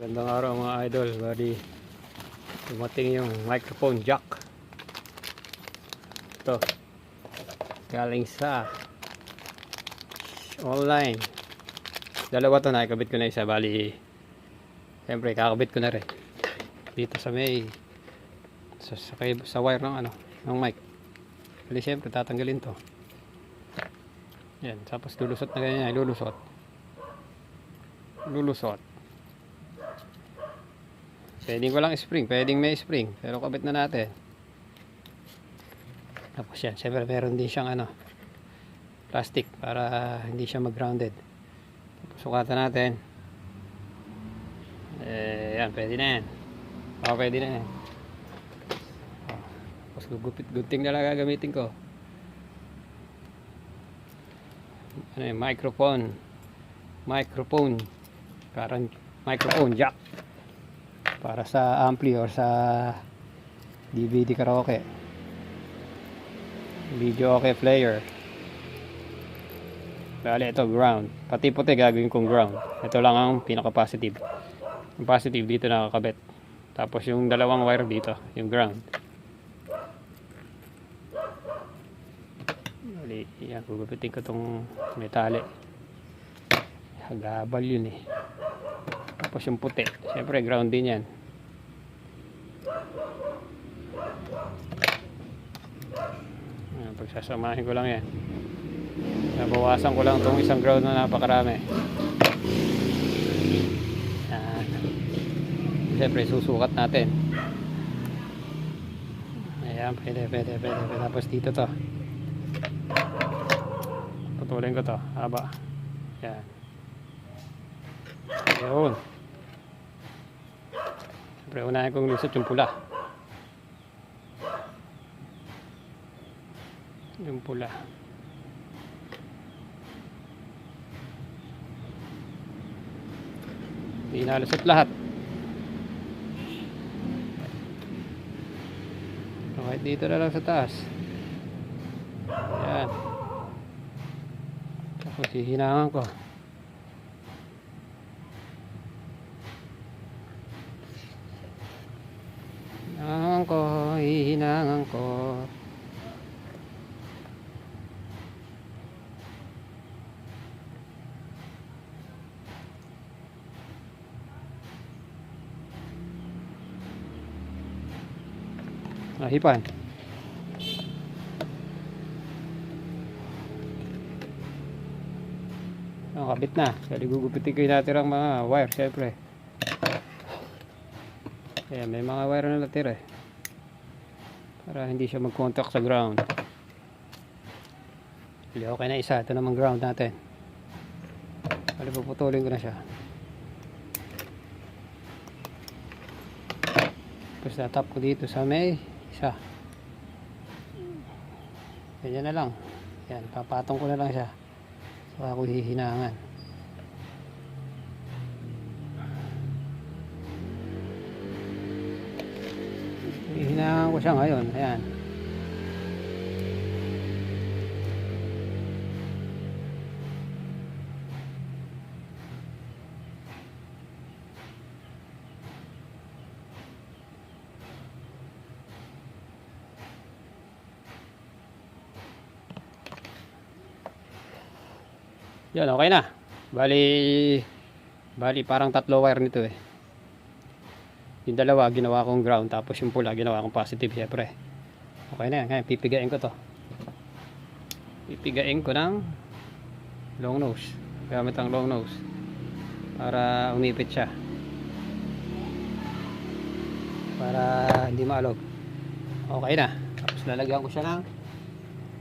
Gandang araw mga idol. Bali, dumating yung microphone jack. Ito. Galing sa online. Dalawa to nakikabit ko na isa. Bali, siyempre kakabit ko na rin. Dito sa may sa, sa, sa wire ng ano, ng mic. Bali, siyempre tatanggalin to. Yan, tapos lulusot na ganyan, lulusot. Lulusot. Pwedeng walang spring, pwedeng may spring, pero kabit na natin. Tapos yan, syempre meron din siyang ano, plastic para hindi siya mag-grounded. Sukatan natin. Eh, yan, pwede na yan. Oo, pwede na yan. Oh, Tapos gugupit, gunting na lang gagamitin ko. Ano yun, microphone. Microphone. Parang microphone jack para sa ampli or sa DVD karaoke. Video okay player. Bali ito ground. Pati puti gagawin kong ground. Ito lang ang pinaka positive yung positive dito nakakabit. Tapos yung dalawang wire dito yung ground. Bali yan gugupitin ko tong metali. Hagabal yun eh. Tapos yung puti, syempre ground din yan. Ayan, pagsasamahin ko lang yan. Nabawasan ko lang itong isang ground na napakarami. Yan. Syempre susukat natin. Ayan, pwede, pwede, pwede. pwede. Tapos dito to. Putulin ko to. Haba. Yan. Ayun. Siyempre, unahin kong lusot yung pula. Yung pula. Hindi nalusot lahat. Okay, dito na lang sa taas. Ayan. Tapos hihinangan ko. Hinangan ko, hihinangan ko. Nahipan. Oh, kabit na. Kaya gugupitin ko yung natirang mga wire, syempre. Ayan, may mga wire na natira eh. Para hindi siya mag-contact sa ground. Hindi okay na isa. Ito naman ground natin. Kali puputulin ko na siya. Tapos natap ko dito sa may isa. Ganyan na lang. Yan, papatong ko na lang siya. Saka ako hihinangan. Hihinangan ko siya ngayon. Ayan. Yan, okay na. Bali, bali parang tatlo wire nito eh. Yung dalawa, ginawa kong ground. Tapos yung pula, ginawa kong positive, syempre. Okay na yan. Ngayon, pipigain ko to. Pipigain ko ng long nose. Gamit ang long nose. Para umipit siya. Para hindi maalog. Okay na. Tapos lalagyan ko siya ng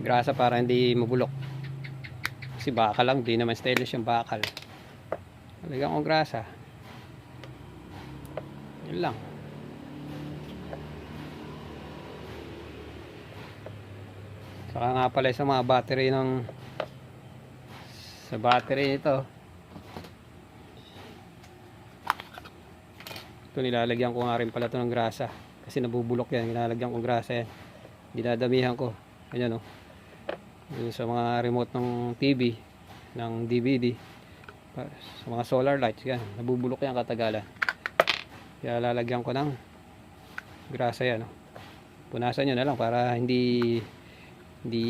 grasa para hindi mabulok. Kasi bakal lang, di naman stainless yung bakal. Lalagyan ko grasa. Yun lang. Saka nga pala sa mga battery ng sa battery nito. Ito nilalagyan ko nga rin pala ito ng grasa. Kasi nabubulok yan. Nilalagyan ko grasa yan. Dinadamihan ko. Ayan o. Yun sa mga remote ng TV, ng DVD, sa mga solar lights, yan. Nabubulok yan katagalan. Kaya lalagyan ko ng grasa yan. Punasan nyo na lang para hindi hindi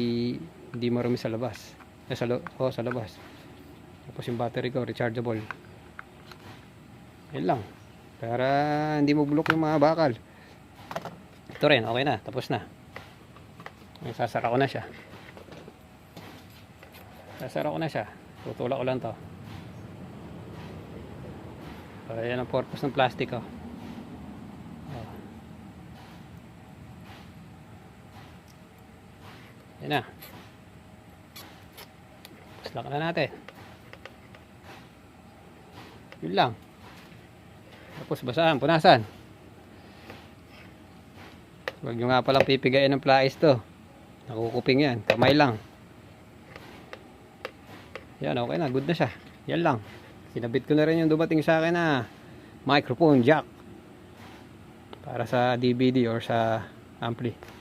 hindi marumi sa labas. Eh, sa, oh, sa labas. Tapos yung battery ko, rechargeable. Yan lang. Para hindi mo yung mga bakal. Ito rin, okay na. Tapos na. Sasara ko na siya. Sasara ko na siya. Tutulak ko lang to. So, yan ang purpose ng plastic oh. Oh. Yan na. Slak na natin. Yun lang. Tapos basahan, punasan. Huwag nyo nga palang pipigayin ng plais to. Nakukuping yan. Kamay lang. Yan, okay na. Good na siya. Yan lang. Kinabit ko na rin yung dumating sa akin na microphone jack. Para sa DVD or sa ampli.